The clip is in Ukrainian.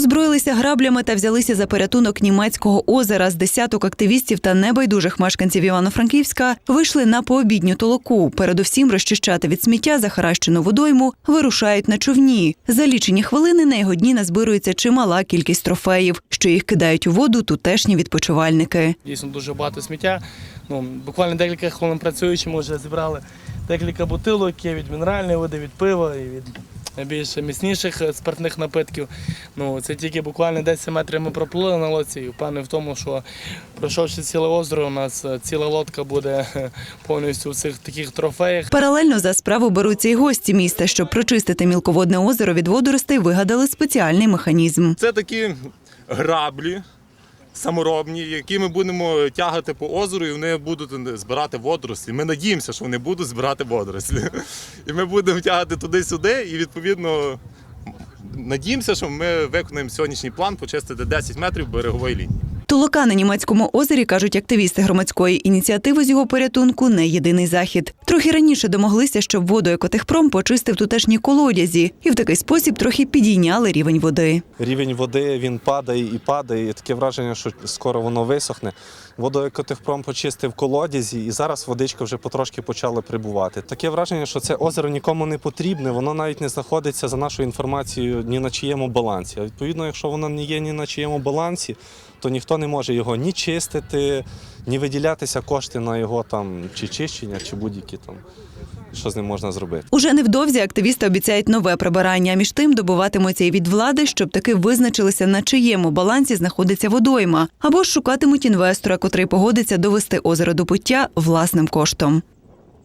озброїлися граблями та взялися за порятунок німецького озера. З десяток активістів та небайдужих мешканців Івано-Франківська вийшли на пообідню толоку. Передусім розчищати від сміття захаращену водойму вирушають на човні. За лічені хвилини на його дні назбирується чимала кількість трофеїв, що їх кидають у воду тутешні відпочивальники. Дійсно дуже багато сміття. Ну, буквально декілька хвилин працюючи, ми вже зібрали декілька бутилок від мінеральної води, від пива і від більш міцніших е, спиртних напитків. Ну, це тільки буквально 10 метрів ми проплили на лодці і впевнений в тому, що пройшовши ціле озеро, у нас е, ціла лодка буде е, повністю у цих таких трофеях. Паралельно за справу беруться й гості міста, щоб прочистити мілководне озеро від водоростей, вигадали спеціальний механізм. Це такі граблі саморобні, які ми будемо тягати по озеру, і вони будуть збирати водорослі. Ми надіємося, що вони будуть збирати водорослі. І ми будемо тягати туди-сюди, і відповідно надіємося, що ми виконаємо сьогоднішній план почистити 10 метрів берегової лінії. Толока на німецькому озері кажуть активісти громадської ініціативи з його порятунку не єдиний захід. Трохи раніше домоглися, щоб воду екотехпром почистив тутешні колодязі, і в такий спосіб трохи підійняли рівень води. Рівень води він падає і падає, і таке враження, що скоро воно висохне. Водоекотехпром почистив колодязі, і зараз водичка вже потрошки почала прибувати. Таке враження, що це озеро нікому не потрібне, воно навіть не знаходиться за нашою інформацією ні на чиєму балансі. А відповідно, якщо воно не є ні на чиєму балансі, то ніхто не може його ні чистити, ні виділятися кошти на його там чи чищення, чи будь-які там, що з ним можна зробити. Уже невдовзі активісти обіцяють нове прибирання. Між тим добуватимуться і від влади, щоб таки визначилися, на чиєму балансі знаходиться водойма, або ж шукатимуть інвестора, котрий погодиться довести озеро до пуття власним коштом.